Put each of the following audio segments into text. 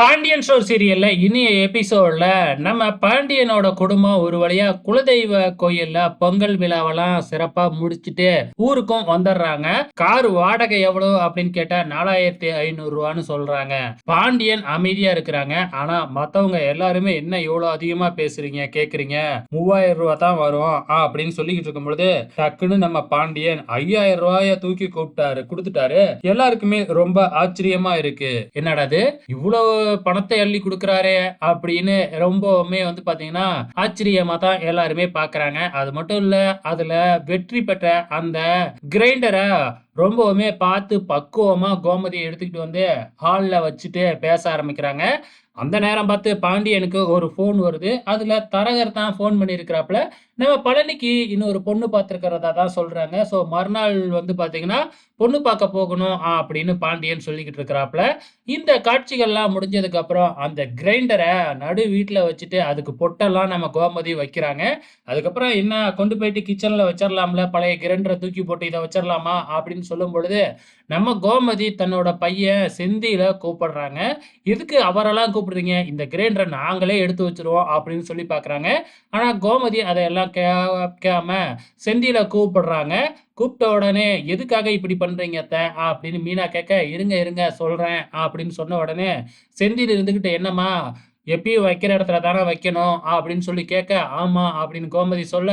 Pandian show சீரியல்ல இனிய எபிசோட்ல நம்ம பாண்டியனோட குடும்பம் ஒரு வழியா குலதெய்வ கோயில்ல பொங்கல் விழாவெல்லாம் சிறப்பா முடிச்சிட்டு ஊருக்கும் வந்துடுறாங்க கார் வாடகை எவ்வளவு அப்படின்னு கேட்டா நாலாயிரத்தி ஐநூறு ரூபான்னு சொல்றாங்க. பாண்டியன் அமைதியா இருக்கிறாங்க. ஆனா மத்தவங்க எல்லாருமே என்ன இவ்வளவு அதிகமா பேசுறீங்க கேக்குறீங்க? மூவாயிரம் ரூபா தான் வரும் அப்படின்னு சொல்லிக்கிட்டு இருக்கும் பொழுது டக்குன்னு நம்ம பாண்டியன் ஐயாயிரம் ரூபாய தூக்கி கூப்பிட்டாரு கொடுத்துட்டாரு. எல்லாருக்குமே ரொம்ப ஆச்சரியமா இருக்கு. என்னடாது இவ்வளவு பணத்தை அள்ளி கொடுக்குறாரே அப்படின்னு ரொம்பவுமே வந்து பார்த்தீங்கன்னா ஆச்சரியமா தான் எல்லாருமே பார்க்குறாங்க அது மட்டும் இல்லை அதில் வெற்றி பெற்ற அந்த கிரைண்டரை ரொம்பவுமே பார்த்து பக்குவமாக கோமதியை எடுத்துக்கிட்டு வந்து ஹாலில் வச்சுட்டு பேச ஆரம்பிக்கிறாங்க. அந்த நேரம் பார்த்து பாண்டியனுக்கு ஒரு ஃபோன் வருது. அதில் தரகர் தான் ஃபோன் பண்ணியிருக்கிறாப்புல. நம்ம பழனிக்கு இன்னொரு பொண்ணு பார்த்துருக்கிறதா தான் சொல்கிறாங்க ஸோ மறுநாள் வந்து பார்த்தீங்கன்னா பொண்ணு பார்க்க போகணும் அப்படின்னு பாண்டியன் சொல்லிக்கிட்டு இருக்கிறாப்புல. இந்த காட்சிகள்லாம் முடிஞ்சதுக்கப்புறம் அந்த கிரைண்டரை நடு வீட்டில் வச்சுட்டு அதுக்கு பொட்டெல்லாம் நம்ம கோமதி வைக்கிறாங்க. அதுக்கப்புறம் என்ன கொண்டு போயிட்டு கிச்சனில் வச்சிடலாம்ல பழைய கிரைண்டரை தூக்கி போட்டு இதை வச்சிடலாமா அப்படின்னு சொல்லும் பொழுது நம்ம கோமதி தன்னோட பையன் செந்தியில கூப்பிடுறாங்க. எதுக்கு அவரெல்லாம் கூப்பிடுறீங்க? இந்த கிரைண்டரை நாங்களே எடுத்து வச்சிருவோம் அப்படின்னு சொல்லி பார்க்குறாங்க ஆனால் கோமதி அதையெல்லாம் கேட்காம செந்தியில கூப்பிடுறாங்க. கூப்பிட்ட உடனே எதுக்காக இப்படி பண்றீங்க அப்படின்னு மீனா கேட்க இருங்க இருங்க சொல்றேன். அப்படின்னு சொன்ன உடனே செந்தியில் இருந்துக்கிட்டு என்னம்மா எப்பயும் வைக்கிற இடத்துல தானே வைக்கணும் அப்படின்னு சொல்லி கேட்க ஆமா அப்படின்னு கோமதி சொல்ல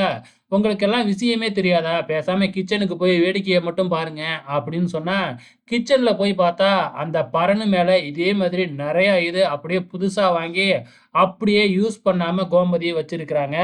உங்களுக்கெல்லாம் விஷயமே தெரியாதா? பேசாம கிச்சனுக்கு போய் வேடிக்கையை மட்டும் பாருங்க அப்படின்னு சொன்னா கிச்சன்ல போய் பார்த்தா அந்த பரனு மேல இதே மாதிரி நிறைய இது அப்படியே புதுசா வாங்கி அப்படியே யூஸ் பண்ணாம கோமதியை வச்சிருக்கிறாங்க.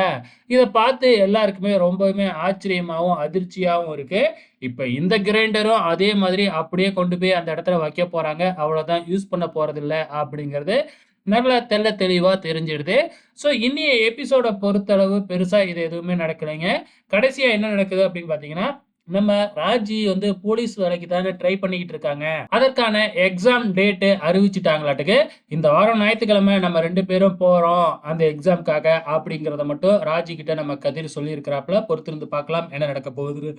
இதை பார்த்து எல்லாருக்குமே ரொம்பவுமே ஆச்சரியமாகவும் அதிர்ச்சியாகவும் இருக்கு. இப்போ இந்த கிரைண்டரும் அதே மாதிரி அப்படியே கொண்டு போய் அந்த இடத்துல வைக்க போறாங்க. அவ்வளோதான் யூஸ் பண்ண போறதில்ல அப்படிங்கிறது நல்ல தெள்ள தெளிவாக தெரிஞ்சிடுது. ஸோ இன்னைய எபிசோட பொறுத்தளவு பெருசாக இது எதுவுமே நடக்கலைங்க. கடைசியாக என்ன நடக்குது அப்படின்னு பார்த்தீங்கன்னா நம்ம ராஜி வந்து போலீஸ் வேலைக்கு தானே ட்ரை பண்ணிக்கிட்டு இருக்காங்க. அதற்கான எக்ஸாம் டேட்டு அறிவிச்சிட்டாங்களாட்டுக்கு இந்த வாரம் ஞாயிற்றுக்கிழமை நம்ம ரெண்டு பேரும் போகிறோம் அந்த எக்ஸாம்க்காக அப்படிங்கிறத மட்டும் ராஜி கிட்ட நம்ம கதிர் சொல்லியிருக்கிறாப்புல பொறுத்திருந்து பார்க்கலாம் என்ன நடக்க போகுது.